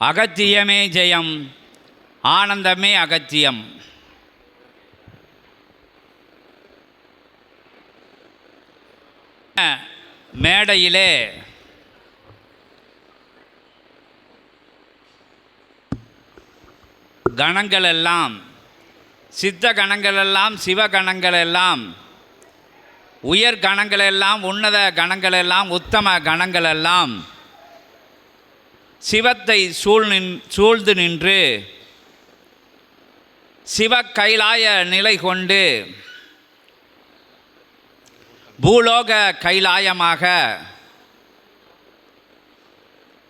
அகத்தியமே ஜெயம் ஆனந்தமே அகத்தியம். மேடையிலே கணங்கள் எல்லாம் சித்த கணங்கள் எல்லாம் சிவ கணங்கள் எல்லாம் உயர் கணங்கள் எல்லாம் உன்னத கணங்கள் எல்லாம் உத்தம கணங்கள் எல்லாம் சிவத்தை சூழ் நின் சூழ்ந்து நின்று சிவ கைலாய நிலை கொண்டு பூலோக கைலாயமாக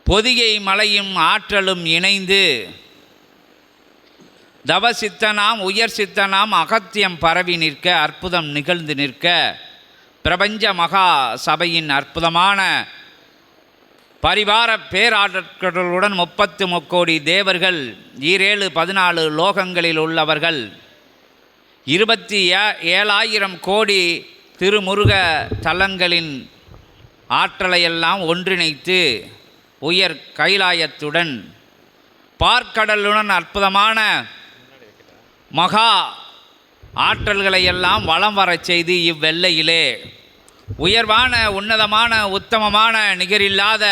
பொதிகை மலையும் ஆற்றலும் இணைந்து தவசித்தனாம் உயர் சித்தனாம் அகத்தியம் பரவி நிற்க அற்புதம் நிகழ்ந்து நிற்க பிரபஞ்ச மகா சபையின் அற்புதமான பரிவார பேராற்றல்களுடன் முப்பத்து முக்கோடி தேவர்கள் ஈரேழு பதினாலு லோகங்களில் உள்ளவர்கள் இருபத்தி ஏ ஏழாயிரம் கோடி திருமுருக தலங்களின் ஆற்றலையெல்லாம் ஒன்றிணைத்து உயர் கைலாயத்துடன் பார்க்கடலுடன் அற்புதமான மகா ஆற்றல்களையெல்லாம் வளம் வலம் வரச் செய்து இவ்வெல்லையிலே உயர்வான உன்னதமான உத்தமமான நிகரில்லாத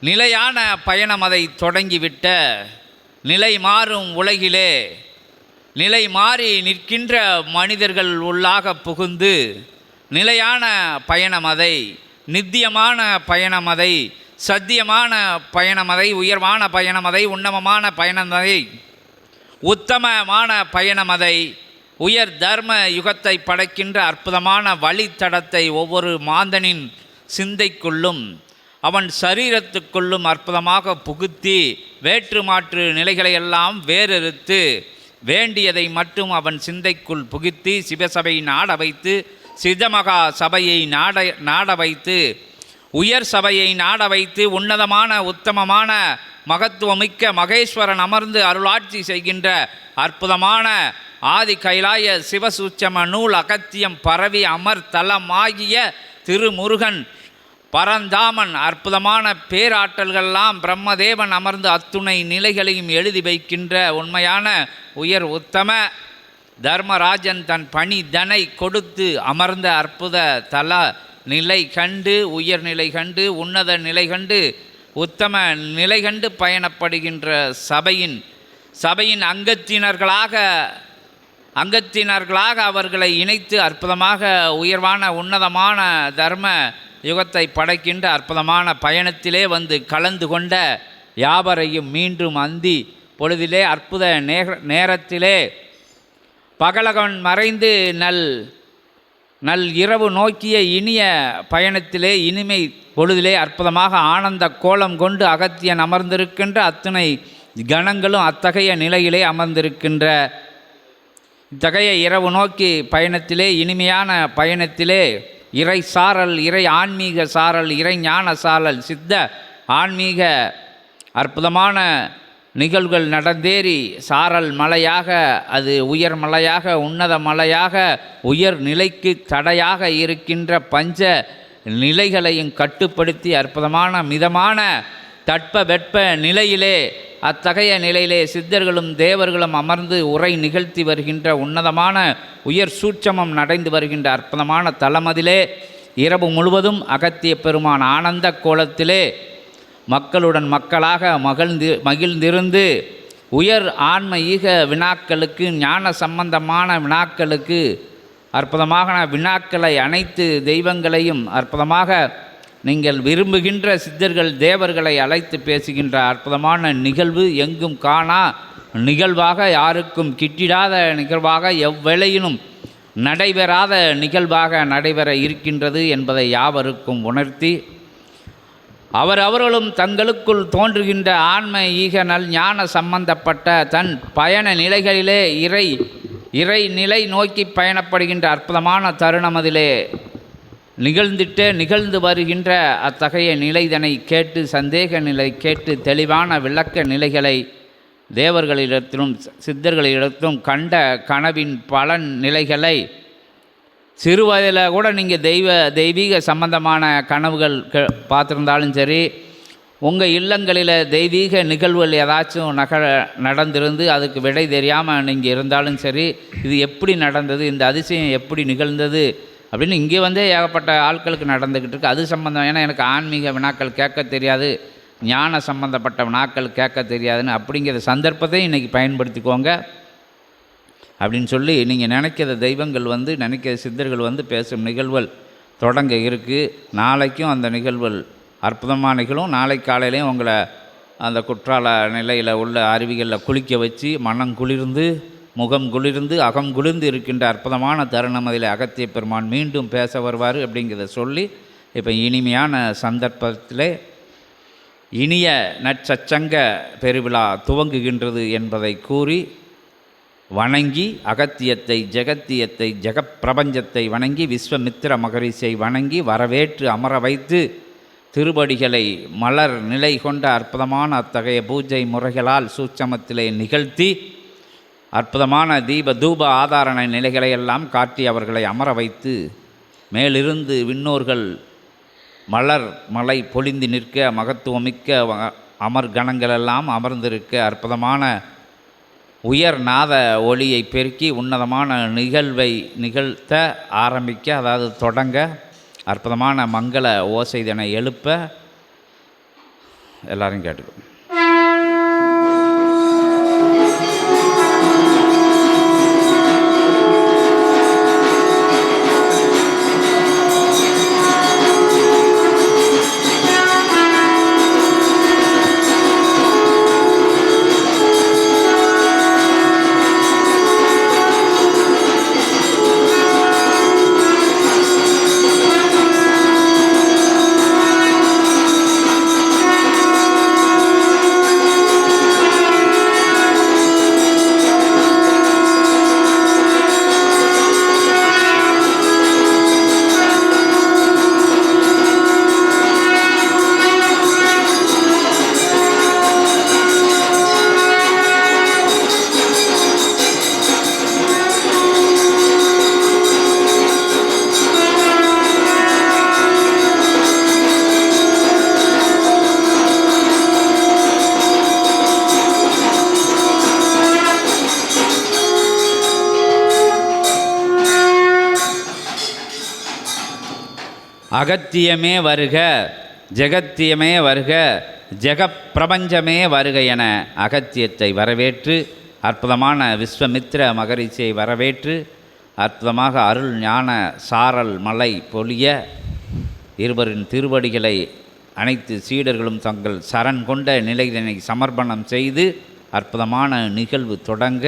நிலையான பயணம் அதை தொடங்கிவிட்ட. நிலை மாறும் உலகிலே. நிலை மாறி நிற்கின்ற மனிதர்கள் உள்ளாக புகுந்து நிலையான பயணம் அதை நித்தியமான பயணம் அதை சத்தியமான பயணம் அதை உயர்வான பயணம் அதை உன்னமமான பயணம் அதை உத்தமமான பயணம் அதை உயர் தர்ம யுகத்தை படைக்கின்ற அற்புதமான வழித்தடத்தை ஒவ்வொரு மாந்தனின் சிந்தைக்குள்ளும் அவன் சரீரத்துக்குள்ளும் அற்புதமாக புகுத்தி வேற்று மாற்று நிலைகளையெல்லாம் வேறறுத்து வேண்டியதை மட்டும் அவன் சிந்தைக்குள் புகுத்தி சிவசபை நாட வைத்து சிதமகா சபையை நாட நாட வைத்து உயர் சபையை நாட வைத்து உன்னதமான உத்தமமான மகத்துவமிக்க மகேஸ்வரன் அமர்ந்து அருளாட்சி செய்கின்ற அற்புதமான ஆதி கைலாய சிவசூச்சம நூல் அகத்தியம் பரவி அமர் தலமாகிய திருமுருகன். பரந்தாமன் அற்புதமான பேராற்றல்கள்லாம் பிரம்மதேவன் அமர்ந்து அத்துணை நிலைகளையும் எழுதி வைக்கின்ற உண்மையான உயர் உத்தம தர்மராஜன் தன் பணி தனை கொடுத்து அமர்ந்த அற்புத தல நிலை கண்டு உயர்நிலை கண்டு உன்னத நிலை கண்டு உத்தம நிலை கண்டு பயணப்படுகின்ற சபையின் சபையின் அங்கத்தினர்களாக அங்கத்தினர்களாக அவர்களை இணைத்து அற்புதமாக உயர்வான உன்னதமான தர்ம யுகத்தை படைக்கின்ற அற்புதமான பயணத்திலே வந்து கலந்து கொண்ட யாவரையும் மீண்டும் அந்தி பொழுதிலே அற்புத நேர நேரத்திலே பகலகன் மறைந்து நல் நல் இரவு நோக்கிய இனிய பயணத்திலே இனிமை பொழுதிலே அற்புதமாக ஆனந்த கோலம் கொண்டு அகத்தியன் அமர்ந்திருக்கின்ற அத்தனை கணங்களும் அத்தகைய நிலையிலே அமர்ந்திருக்கின்ற இத்தகைய இரவு நோக்கி பயணத்திலே இனிமையான பயணத்திலே இறை சாரல் இறை ஆன்மீக சாரல் இறை ஞான சாரல் சித்த ஆன்மீக அற்புதமான நிகழ்வுகள் நடந்தேறி சாரல் மலையாக அது உயர் மலையாக உன்னத மலையாக உயர் நிலைக்கு தடையாக இருக்கின்ற பஞ்ச நிலைகளையும் கட்டுப்படுத்தி அற்புதமான மிதமான தட்ப வெட்ப நிலையிலே அத்தகைய நிலையிலே சித்தர்களும் தேவர்களும் அமர்ந்து உரை நிகழ்த்தி வருகின்ற உன்னதமான உயர் சூட்சமம் நடைந்து வருகின்ற அற்புதமான தளமதிலே இரவு முழுவதும் அகத்திய பெருமான் ஆனந்த கோலத்திலே மக்களுடன் மக்களாக மகிழ்ந்து மகிழ்ந்திருந்து உயர் ஆன்ம ஈக வினாக்களுக்கு ஞான சம்பந்தமான வினாக்களுக்கு அற்புதமாக வினாக்களை அனைத்து தெய்வங்களையும் அற்புதமாக நீங்கள் விரும்புகின்ற சித்தர்கள் தேவர்களை அழைத்து பேசுகின்ற அற்புதமான நிகழ்வு எங்கும் காணா. நிகழ்வாக யாருக்கும் கிட்டிடாத நிகழ்வாக எவ்வேளையிலும் நடைபெறாத நிகழ்வாக நடைபெற இருக்கின்றது என்பதை யாவருக்கும் உணர்த்தி அவர் அவர்களும் தங்களுக்குள் தோன்றுகின்ற ஆன்ம ஈக நல் ஞான சம்பந்தப்பட்ட தன் பயண நிலைகளிலே இறை இறை நிலை நோக்கி பயணப்படுகின்ற அற்புதமான தருணமதிலே நிகழ்ந்துட்டே நிகழ்ந்து வருகின்ற அத்தகைய நிலைதனை கேட்டு சந்தேக நிலை கேட்டு தெளிவான விளக்க நிலைகளை தேவர்களிடத்திலும் சித்தர்களிடத்திலும் கண்ட கனவின் பலன் நிலைகளை சிறுவயதில் கூட நீங்கள் தெய்வ தெய்வீக சம்பந்தமான கனவுகள் க பார்த்துருந்தாலும் சரி உங்கள் இல்லங்களில் தெய்வீக நிகழ்வுகள் ஏதாச்சும் நக நடந்திருந்து அதுக்கு விடை தெரியாமல் நீங்கள் இருந்தாலும் சரி இது எப்படி நடந்தது இந்த அதிசயம் எப்படி நிகழ்ந்தது அப்படின்னு இங்கே வந்தே ஏகப்பட்ட ஆட்களுக்கு நடந்துக்கிட்டு இருக்கு. அது சம்மந்தம் ஏன்னா எனக்கு ஆன்மீக வினாக்கள் கேட்க தெரியாது ஞான சம்பந்தப்பட்ட வினாக்கள் கேட்க தெரியாதுன்னு அப்படிங்கிற சந்தர்ப்பத்தையும் இன்றைக்கி பயன்படுத்திக்கோங்க. அப்படின்னு சொல்லி நீங்கள் நினைக்கிற தெய்வங்கள் வந்து நினைக்கிற சித்தர்கள் வந்து பேசும் நிகழ்வுகள் தொடங்க இருக்குது நாளைக்கும் அந்த நிகழ்வுகள் அற்புதமாக நிகழும். நாளை காலையிலையும் உங்களை அந்த குற்றால நிலையில் உள்ள அருவிகளில் குளிக்க வச்சு மனம் குளிர்ந்து முகம் குளிர்ந்து அகம் குளிர்ந்து இருக்கின்ற அற்புதமான தருணம் அதில் அகத்திய பெருமான் மீண்டும் பேச வருவார் அப்படிங்கிறத சொல்லி இப்போ இனிமையான சந்தர்ப்பத்திலே இனிய நற்சச்சங்க பெருவிழா துவங்குகின்றது என்பதை கூறி வணங்கி அகத்தியத்தை ஜெகத்தியத்தை ஜெகப்பிரபஞ்சத்தை வணங்கி விஸ்வமித்திர மகரிஷியை வணங்கி வரவேற்று அமர வைத்து திருவடிகளை மலர் நிலை கொண்ட அற்புதமான அத்தகைய பூஜை முறைகளால் சூட்சமத்திலே நிகழ்த்தி அற்புதமான தீப தூப ஆதாரண நிலைகளை எல்லாம் காட்டி அவர்களை அமர வைத்து மேலிருந்து விண்ணோர்கள் மலர் மலை பொழிந்து நிற்க மகத்துவமிக்க வ- அமர் கணங்களெல்லாம் அமர்ந்திருக்க அற்புதமான உயர் நாத ஒளியை பெருக்கி உன்னதமான நிகழ்வை நிகழ்த்த ஆரம்பிக்க அதாவது தொடங்க அற்புதமான மங்கள ஓசை இதனை எழுப்ப எல்லாரும் கேட்டுக்கணும் அகத்தியமே வருக ஜெகத்தியமே வருக ஜெகப்பிரபஞ்சமே வருக என அகத்தியத்தை வரவேற்று அற்புதமான விஸ்வமித்ர மகரிஷியை வரவேற்று அற்புதமாக அருள் ஞான சாரல் மலை பொழிய இருவரின் திருவடிகளை அனைத்து சீடர்களும் தங்கள் சரண் கொண்ட நிலையினை சமர்ப்பணம் செய்து அற்புதமான நிகழ்வு தொடங்க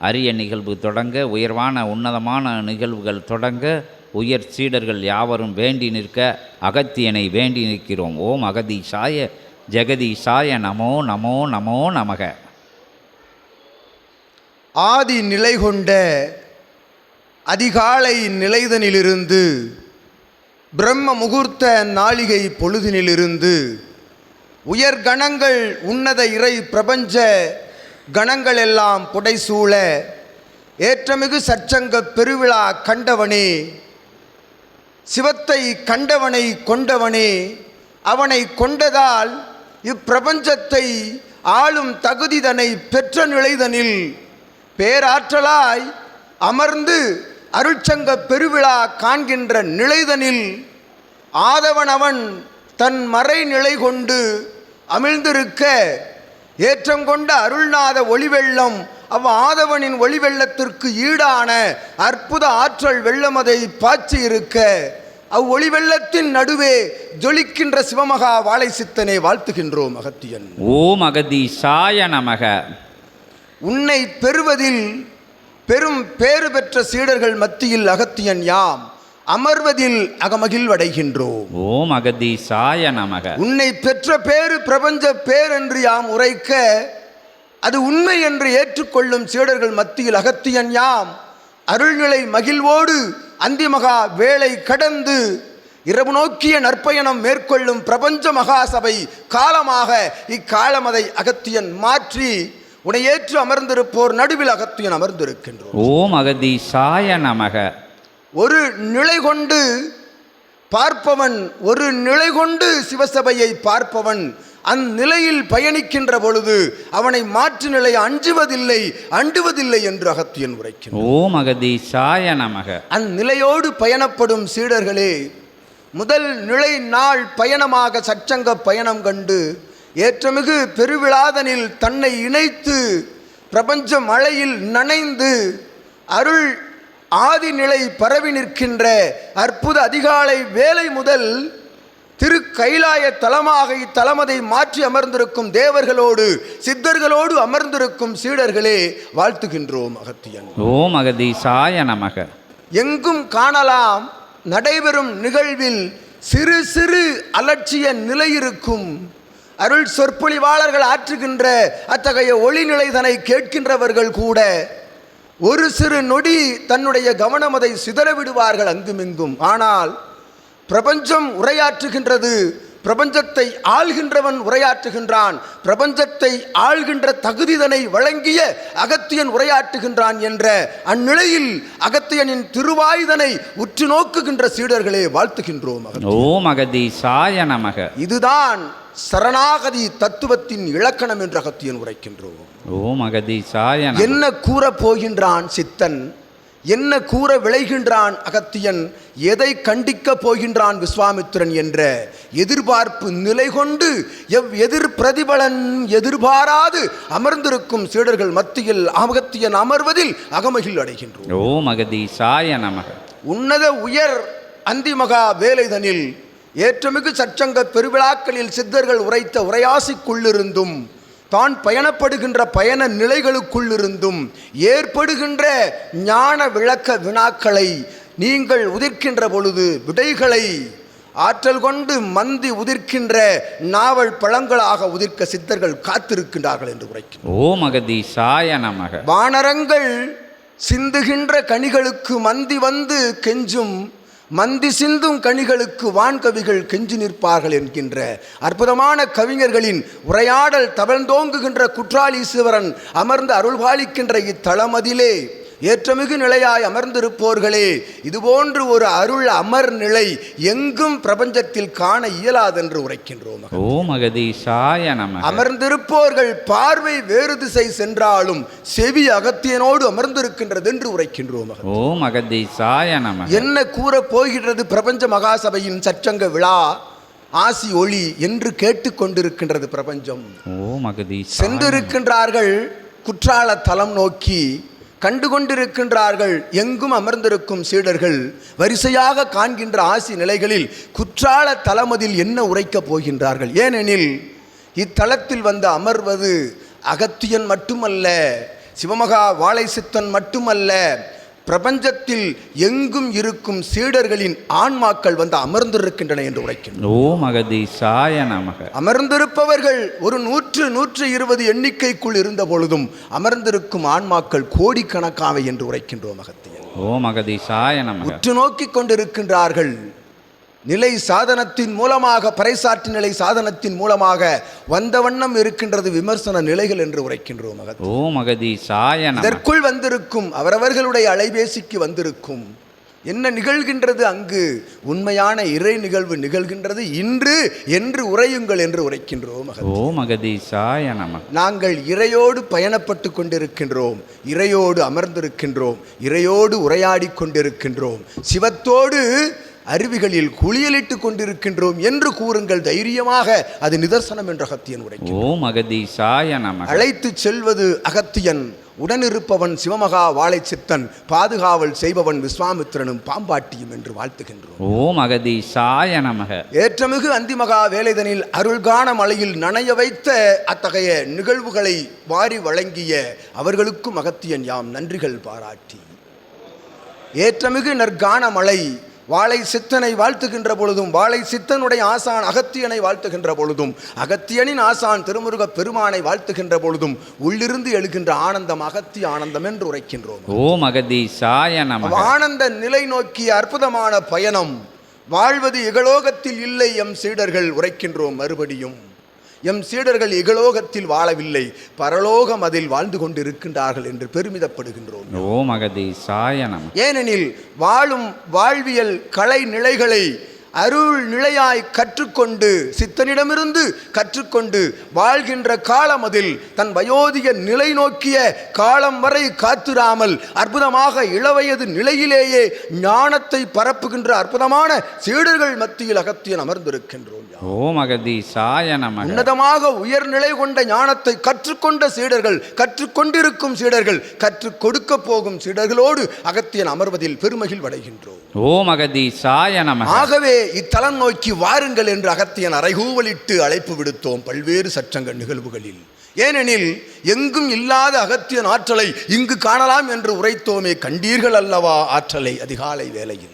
அரிய நிகழ்வு தொடங்க உயர்வான உன்னதமான நிகழ்வுகள் தொடங்க உயர் சீடர்கள் யாவரும் வேண்டி நிற்க அகத்தியனை வேண்டி நிற்கிறோம். ஓம் அகதீஷாய ஜெகதீஷாய நமோ நமோ நமோ நமக. ஆதி நிலை கொண்ட அதிகாலை நிலைதனிலிருந்து பிரம்ம முகூர்த்த நாளிகை பொழுதினிலிருந்து உயர் கணங்கள் உன்னத இறை பிரபஞ்ச கணங்கள் எல்லாம் புடைசூழ ஏற்றமிகு சற்சங்க பெருவிழா கண்டவனே சிவத்தை கண்டவனை கொண்டவனே அவனை கொண்டதால் இப்பிரபஞ்சத்தை ஆளும் தகுதிதனை பெற்ற நிலைதனில் பேராற்றலாய் அமர்ந்து அருட்சங்க பெருவிழா காண்கின்ற நிலைதனில் ஆதவனவன் தன் மறை நிலை கொண்டு அமிழ்ந்திருக்க ஏற்றம் கொண்ட அருள்நாத ஒளிவெள்ளம் அவ் ஆதவனின் ஒளிவெள்ளத்திற்கு ஈடான அற்புத ஆற்றல் வெள்ளமதை பாய்ச்சி இருக்க. அவ் ஒளிவெள்ளத்தின் நடுவே ஜொலிக்கின்ற சிவமகா வாழை சித்தனை வாழ்த்துகின்றோம் அகத்தியன். ஓம் அகதீஷாய நமக. உன்னை பெறுவதில் பெரும் பேறு பெற்ற சீடர்கள் மத்தியில் அகத்தியன் யாம். அமர்வதில் அகமகிழ்வடைகின்றோம் ஓம் அகதீஷாய நமக. உன்னை பெற்ற பேறு பிரபஞ்ச பேர் என்று யாம் உரைக்க. அது உண்மை என்று ஏற்றுக்கொள்ளும் சீடர்கள் மத்தியில் அகத்தியன் யாம். அருள்நிலை மகிழ்வோடு அந்திமகா வேளை கடந்து இரவு நோக்கிய நற்பயணம் மேற்கொள்ளும் பிரபஞ்ச மகாசபை காலமாக இக்காலமதை அகத்தியன் மாற்றி உன்னை ஏற்று அமர்ந்திருப்போர் நடுவில் அகத்தியன் அமர்ந்திருக்கின்றோம். ஓம் அகதீஷாய நமக. ஒரு நிலை கொண்டு பார்ப்பவன் ஒரு நிலை கொண்டு சிவசபையை பார்ப்பவன் அந்நிலையில் பயணிக்கின்ற பொழுது அவனை மாற்று நிலை அஞ்சுவதில்லை அண்டுவதில்லை என்று அகத்தியன் உரைக்கிறான் ஓம் அகதீசாய நமக. அந்நிலையோடு பயணப்படும் சீடர்களே முதல் நிலை நாள் பயணமாக சச்சங்க பயணம் கண்டு ஏற்றமிகு பெருவிழாதனில் தன்னை இணைத்து பிரபஞ்ச மழையில் நனைந்து அருள் ஆதிநிலை பரவி நிற்கின்ற அற்புத அதிகாலை வேலை முதல் திரு கைலாய தலமாக இத்தலமதை மாற்றி அமர்ந்திருக்கும் தேவர்களோடு சித்தர்களோடு அமர்ந்திருக்கும் சீடர்களே வாழ்த்துகின்றோம் அகத்தியன். ஓம் அகதீசாய நமக. எங்கும் காணலாம் நடைபெறும் நிகழ்வில் சிறு சிறு அலட்சிய நிலை இருக்கும். அருள் சொற்பொழிவாளர்கள் ஆற்றுகின்ற அத்தகைய ஒளிநிலைதனை கேட்கின்றவர்கள் கூட ஒரு சிறு நொடி தன்னுடைய கவனம் அதை சிதற விடுவார்கள் அங்குமிங்கும். ஆனால் பிரபஞ்சம் உரையாற்றுகின்றது. பிரபஞ்சத்தை ஆள்கின்றவன் உரையாற்றுகின்றான். பிரபஞ்சத்தை ஆள்கின்ற தகுதிதனை வழங்கிய அகத்தியன் உரையாற்றுகின்றான் என்ற அந்நிலையில் அகத்தியனின் திருவாயுதனை உற்று நோக்குகின்ற சீடர்களே வாழ்த்துகின்றோம். ஓம் அகதீசாய நமக. இதுதான் சரணாகதி தத்துவத்தின் இலக்கணம் என்று அகத்தியன் உரைக்கின்றோம். ஓம் அகதீசாய நமக. என்ன கூறப் போகின்றான் சித்தன்? என்ன கூற விளைகின்றான் அகத்தியன்? எதை கண்டிக்கப் போகின்றான் விஸ்வாமித்திரன் என்ற எதிர்பார்ப்பு நிலை கொண்டு எவ் எதிர் பிரதிபலன் எதிர்பாராது அமர்ந்திருக்கும் சீடர்கள் மத்தியில் அகத்தியன் அமர்வதில் அகமகில் அடைகின்றோம். ஓம் அகதீசாய நமக. உன்னத உயர் அந்திமகா வேலைதனில் ஏற்றமிகு சச்சங்க பெருவிழாக்களில் சித்தர்கள் உரைத்த உரையாசிக்குள்ளிருந்தும் தான் பயணப்படுகின்ற பயண நிலைகளுக்குள்ளிருந்தும் ஏற்படுகின்ற ஞான விளக்க வினாக்களை நீங்கள் உதிர்க்கின்ற பொழுது விடைகளை ஆற்றல் கொண்டு மந்தி உதிர்க்கின்ற நாவல் பழங்களாக உதிர்க்க சித்தர்கள் காத்திருக்கின்றார்கள் என்று உரைக்கின்றனர் ஓம் அகதீசாய நமக. வானரங்கள் சிந்துகின்ற கனிகளுக்கு மந்தி வந்து கெஞ்சும் மந்தி சிந்தும் கனிகளுக்கு வான்கவிகள் கெஞ்சி நிற்பார்கள் என்கின்ற அற்புதமான கவிஞர்களின் உரையாடல் தவழ்ந்தோங்குகின்ற குற்றாலீஸ்வரன் அமர்ந்து அருள்பாலிக்கின்ற இத்தளமதிலே ஏற்றமிகு நிலையாய் அமர்ந்திருப்போர்களே இதுபோன்று ஒரு அருள் அமர் நிலை எங்கும் பிரபஞ்சத்தில் காண இயலாதென்று உரைக்கின்றோம் ஓம் அகதீசாய நமக. அமர்ந்திருப்போர்கள் பார்வை வேறு திசை சென்றாலும் செவி அகத்தியனோடு அமர்ந்திருக்கின்றது என்று உரைக்கின்றோம். ஓம் அகதீசாய நமக. என்ன கூறப் போகிறது பிரபஞ்ச மகாசபையின் சச்சங்க விழா? ஆசி ஒளி என்று கேட்டுக்கொண்டிருக்கின்றது பிரபஞ்சம். ஓம் அகதீசாய சென்றிருக்கின்றார்கள் குற்றால தலம் நோக்கி கண்டு கொண்டிருக்கின்றார்கள் எங்கும் அமர்ந்திருக்கும் சீடர்கள் வரிசையாக காண்கின்ற ஆசி நிலைகளில் குற்றால தலமதில் என்ன உரைக்கப் போகின்றார்கள்? ஏனெனில் இத்தலத்தில் வந்து அமர்வது அகத்தியன் மட்டுமல்ல சிவமகா வாழை சித்தன் மட்டுமல்ல பிரபஞ்சத்தில் எங்கும் இருக்கும் சீடர்களின் ஆன்மாக்கள் வந்து அமர்ந்திருக்கின்றன என்று உரைக்கின்றனர் ஓம் அகதீசாய நமக. அமர்ந்திருப்பவர்கள் ஒரு நூற்று நூற்று இருபது எண்ணிக்கைக்குள் இருந்த பொழுதும் அமர்ந்திருக்கும் ஆன்மாக்கள் கோடிக்கணக்காவை என்று உரைக்கின்றோம் அகத்தியன் ஓம் அகதீசாய நமக. உற்று நோக்கிக் கொண்டிருக்கின்றார்கள். நிலை சாதனத்தின் மூலமாக பறைசாற்று நிலை சாதனத்தின் மூலமாக வந்த வண்ணம் இருக்கின்றது விமர்சன நிலைகள் என்று உரைக்கின்றோம் ஓம் அகதீசாய நமக இதற்குள் வந்திருக்கும் அவரவர்களுடைய அலைபேசிக்கு வந்திருக்கும் என்ன நிகழ்கின்றது அங்கு? உண்மையான இறை நிகழ்வு நிகழ்கின்றது இன்று என்று உரையுங்கள் என்று உரைக்கின்றோம் மகன். ஓம் அகதீசாய நமக நாங்கள் இறையோடு பயணப்பட்டு கொண்டிருக்கின்றோம் இறையோடு அமர்ந்திருக்கின்றோம் இறையோடு உரையாடி கொண்டிருக்கின்றோம் சிவத்தோடு அருவிகளில் குளியலிட்டு கொண்டிருக்கின்றோம் என்று கூறுங்கள். தைரியமாக அது நிதர்சனம் என்ற அகத்தியன் உரைக்கும் ஓம் அகதீசாய நமக. அழைத்து செல்வது அகத்தியன். உடனிருப்பவன் சிவமகா வாழை சித்தன் பாதுகாவல் செய்பவன் விஸ்வாமித்திரனும் பாம்பாட்டியும் என்று வாழ்த்துகின்றோம். ஓம் அகதீசாய நமக. ஏற்றமிகு அந்திமகா வேலைதனில் அருள்கான மலையில் நனைய வைத்த அத்தகைய நிகழ்வுகளை வாரி வழங்கிய அவர்களுக்கும் அகத்தியன் யாம் நன்றிகள் பாராட்டி. ஏற்றமிகு நற்கான மலை வாழை சித்தனை வாழ்த்துகின்ற பொழுதும் வாழை சித்தனுடைய ஆசான் அகத்தியனை வாழ்த்துகின்ற பொழுதும் அகத்தியனின் ஆசான் திருமுருகப் பெருமானை வாழ்த்துகின்ற பொழுதும் உள்ளிருந்து எழுகின்ற ஆனந்தம் அகத்திய ஆனந்தம் என்று உரைக்கின்றோம். ஓம் அகதீசாய ஆனந்த நிலை நோக்கிய அற்புதமான பயணம் வாழ்வது இகலோகத்தில் இல்லை எம் சீடர்கள் உரைக்கின்றோம் மறுபடியும். எம் சீடர்கள் இகலோகத்தில் வாழவில்லை பரலோகம் அதில் வாழ்ந்து கொண்டிருக்கின்றார்கள் என்று பெருமிதப்படுகின்றோம். ஓம் நம. ஏனெனில் வாழும் வாழ்வியல் கலை நிலைகளை அருள் நிலையாய் கற்றுக்கொண்டு சித்தனிடமிருந்து கற்றுக்கொண்டு வாழ்கின்ற காலம் அதில் தன் வயோதிக நிலை நோக்கிய காலம் வரை காத்திராமல் அற்புதமாக இளவயது நிலையிலேயே ஞானத்தை பரப்புகின்ற அற்புதமான சீடர்கள் மத்தியில் அகத்தியன் அமர்ந்திருக்கின்றோம் ஓம் அகதீசாய நம உன்னதமாக உயர்நிலை கொண்ட ஞானத்தை கற்றுக்கொண்ட சீடர்கள் கற்றுக்கொண்டிருக்கும் சீடர்கள் கற்றுக் கொடுக்க போகும் சீடர்களோடு அகத்தியன் அமர்வதில் பெருமகிழ் அடைகின்றோம் ஓம் அகதீசாய நம ஆகவே இத்தலம் நோக்கி வாருங்கள் என்று அகத்தியன் அறைகூவலிட்டு அழைப்பு விடுத்தோம் பல்வேறு சற்றங்க நிகழ்வுகளில். ஏனெனில் எங்கும் இல்லாத அகத்தியன் ஆற்றலை இங்கு காணலாம் என்று உரைத்தோமே கண்டீர்கள் அல்லவா ஆற்றலை அதிகாலை வேளையில்.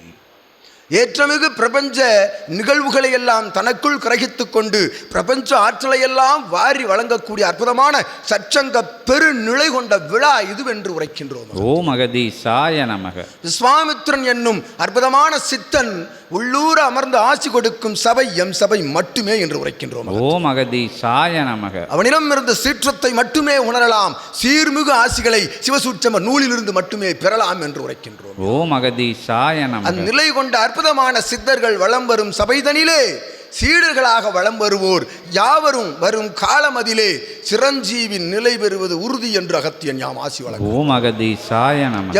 ஏற்றமிகு பிரபஞ்ச நிகழ்வுகளை எல்லாம் தனக்குள் கிரகித்துக் கொண்டு பிரபஞ்ச ஆற்றலை எல்லாம் வாரி வழங்கக்கூடிய அற்புதமான சச்சங்க பெருநிலை கொண்ட விழா இதுவென்று உரைக்கின்றோம். ஓம் அகதீசாய நமக. விஸ்வாமித்ரன் என்னும் அற்புதமான சித்தன் உள்ளூர அமர்ந்து ஆசி கொடுக்கும் சபை எம் சபை மட்டுமே என்று உரைக்கின்றோம் ஓம் அகதீசாய நமக. அவனிடம் இருந்த சீற்றத்தை மட்டுமே உணரலாம். சீர்மிகு ஆசிகளை சிவசூட்சம நூலிலிருந்து மட்டுமே பெறலாம் என்று உரைக்கின்றோம் ஓம் அகதீசாய நமக. அந்நிலை கொண்ட அற்புதமான சித்தர்கள் வலம் வரும் சபைதனிலே சீடர்களாக வலம் வருவோர் யாவரும் வரும் காலமதிலே சிரஞ்சீவி நிலை பெறுவது உறுதி என்று அகத்தியன் யாம் ஆசி ஓம்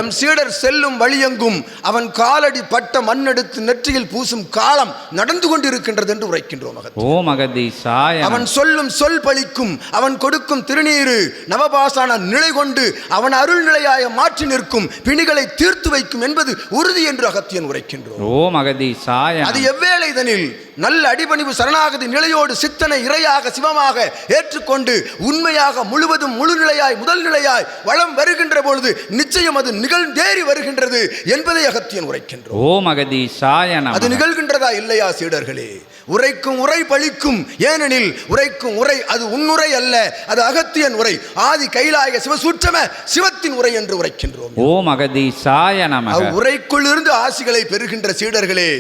எம் சீடர் செல்லும் வழியெங்கும் அவன் காலடி பட்ட மண்ணெடுத்து நெற்றியில் பூசும் காலம் நடந்து கொண்டிருக்கின்றது என்று உரைக்கின்றோம். ஓம் அகதீசாய அவன் சொல்லும் சொல் பலிக்கும் அவன் கொடுக்கும் திருநீரு நவபாசான நிலை கொண்டு அவன் அருள் நிலையாய மாற்றி நிற்கும் பிணிகளை தீர்த்து வைக்கும் என்பது உறுதி என்று அகத்தியன் உரைக்கின்றோம். ஓம் அகதீசாய அது நமக எவ்வேளைதனில் நல்ல அடிபணிவு சரணாகதி நிலையோடு சித்தனை இறையாக சிவமாக ஏற்றுக்கொண்டு உண்மையாக முழுவதும் முழு நிலையாய் முதல் நிலையாய் வளம் வருகின்ற பொழுது நிச்சயம் அது நிகழ்ந்தேறி வருகின்றது என்பதை அகத்தியன் உரைக்கின்றோம் ஓம் அகதீசாய அது நமக நிகழ்கின்றதா இல்லையா சீடர்களே? உரைக்கும் உரை பழிக்கும் ஏனெனில் உரைக்கும் உரை அது உன்னுரை அல்ல அது அகத்தியன் உரை. ஆதி கைலாய சிவசூற்றம சிவத்தின் உரை என்று உரைக்கின்றோம். ஓம் அகதீசாய நமக. அவ் உரைக்குள் இருந்து ஆசிகளை பெறுகின்ற சீடர்களே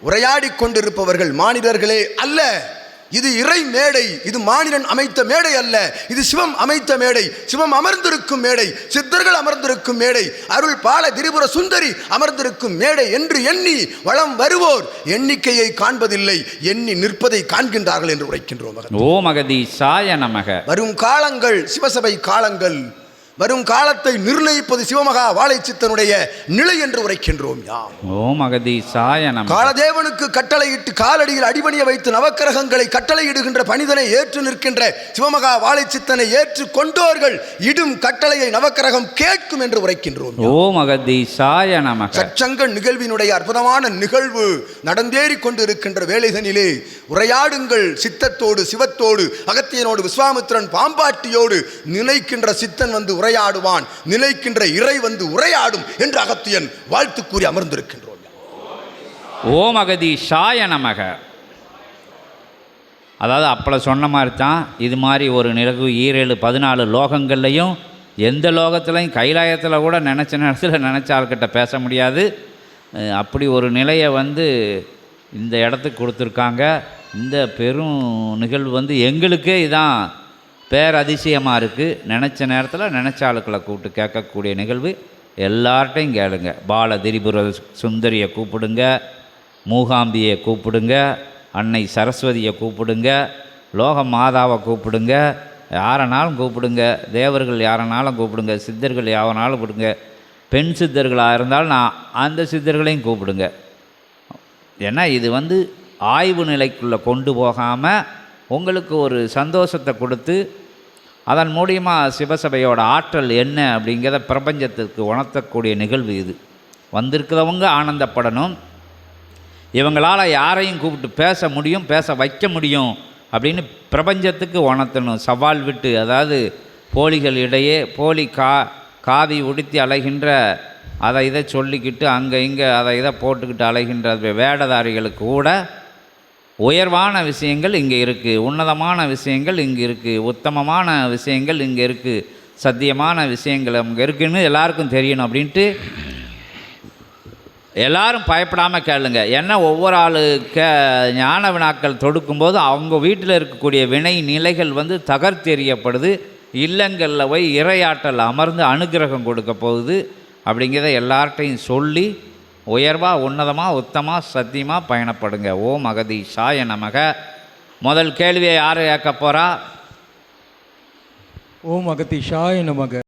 உரையாடிக் கொண்டிருப்பவர்கள் மானிடர்களே அல்ல. இது இறை மேடை இது மானிடன் அமைத்த மேடை அல்ல. இது சிவம் அமைத்த மேடை சிவம் அமர்ந்திருக்கும் மேடை சித்தர்கள் அமர்ந்திருக்கும் மேடை அருள் பால திரிபுர சுந்தரி அமர்ந்திருக்கும் மேடை என்று எண்ணி வளம் வருவோர். எண்ணிக்கையை காண்பதில்லை எண்ணி நிற்பதை காண்கின்றார்கள் என்று உரைக்கின்றோம் மகன். ஓம் அகதீசாய நமக. வரும் காலங்கள் சிவசபை காலங்கள். வரும் காலத்தை நிர்ணயிப்பது சிவமகா வாழைச்சித்தனுடைய நிலை என்று உரைக்கின்றோம் யாம். ஓம் அகதீசாய நமக காலதேவனுக்கு கட்டளையிட்டு காலடியில் அடிபணிய வைத்து நவக்கிரகங்களை கட்டளையிடுகின்ற பணிதனை ஏற்று நிற்கின்ற சிவமகா வாழைச்சித்தனை ஏற்று கொண்டோர்கள் இடும் கட்டளையை நவக்கிரகம் கேட்கும் என்று உரைக்கின்றோம் ஓம் அகதீசாய நமக சச்சங்க நிகழ்வினுடைய அற்புதமான நிகழ்வு நடந்தேறி கொண்டு இருக்கின்ற வேலைதனிலே உரையாடுங்கள் சித்தத்தோடு சிவத்தோடு அகத்தியனோடு விஸ்வாமித்திரன் பாம்பாட்டியோடு நினைக்கின்ற சித்தன் வந்து உரையாடுவான். நிலைக்கின்ற இறை வந்து உரையாடும் என்று அகத்தியன் வாழ்த்து கூறி அமர்ந்திருக்கின்றோம். ஓம் அகதீசாய நமக. அதாவது அப்பளை சொன்ன மாதிரி தான் இது மாதிரி ஒரு நிலவு ஈரேழு பதினாலு லோகங்கள்லையும் எந்த லோகத்துலையும் கைலாயத்தில் கூட நினச்ச நேரத்தில் நினச்ச ஆள்கிட்ட பேச முடியாது. அப்படி ஒரு நிலையை வந்து இந்த இடத்துக்கு கொடுத்துருக்காங்க. இந்த பெரும் நிகழ்வு வந்து எங்களுக்கே இதான். பேரதிசயமாக இருக்குது நினச்ச நேரத்தில் நினச்ச ஆளுக்களை கூப்பிட்டு கேட்கக்கூடிய நிகழ்வு எல்லார்ட்டையும் கேளுங்க. பால திரிபுர சுந்தரியை கூப்பிடுங்க. மூகாம்பியை கூப்பிடுங்க. அன்னை சரஸ்வதியை கூப்பிடுங்க. லோக மாதாவை கூப்பிடுங்க. யாரனாலும் கூப்பிடுங்க. தேவர்கள் யாரனாலும் கூப்பிடுங்க. சித்தர்கள் யாவனாலும் கூப்பிடுங்க. பெண் சித்தர்களாக இருந்தாலும் நான் அந்த சித்தர்களையும் கூப்பிடுங்க. ஏன்னா இது வந்து ஆய்வு நிலைக்குள்ளே கொண்டு போகாமல் உங்களுக்கு ஒரு சந்தோஷத்தை கொடுத்து அதன் மூலியமாக சிவசபையோட ஆற்றல் என்ன அப்படிங்கிறத பிரபஞ்சத்துக்கு உணர்த்தக்கூடிய நிகழ்வு இது. வந்திருக்கிறவங்க ஆனந்தப்படணும். இவங்களால் யாரையும் கூப்பிட்டு பேச முடியும் பேச வைக்க முடியும் அப்படின்னு பிரபஞ்சத்துக்கு உணர்த்தணும். சவால் விட்டு அதாவது போலிகள் இடையே போலி கா காவி உடுத்தி அலைகின்ற அதை இதை சொல்லிக்கிட்டு அங்கே இங்கே அதை இதை போட்டுக்கிட்டு அலைகின்ற வேடதாரிகளுக்கு கூட உயர்வான விஷயங்கள் இங்கே இருக்குது உன்னதமான விஷயங்கள் இங்கே இருக்குது உத்தமமான விஷயங்கள் இங்கே இருக்குது சத்தியமான விஷயங்கள் அங்கே இருக்குன்னு எல்லாருக்கும் தெரியணும் அப்படின்ட்டு எல்லாரும் பயப்படாமல் கேளுங்க. ஏன்னா ஒவ்வொரு ஆளு கே ஞான வினாக்கள் தொடுக்கும்போது அவங்க வீட்டில் இருக்கக்கூடிய வினை நிலைகள் வந்து தகர்த்தெறியப்படுது. இல்லங்களில் போய் இறையாற்றல் அமர்ந்து அனுக்கிரகம் கொடுக்க போகுது. அப்படிங்கிறத எல்லார்ட்டையும் சொல்லி உயர்வாக உன்னதமாக உத்தமாக சத்தியமாக பயணப்படுங்க. ஓம் அகதி சாய நமக. முதல் கேள்வியை யார் கேட்க போகிறா ஓம் அகத்தீஷாய நமக.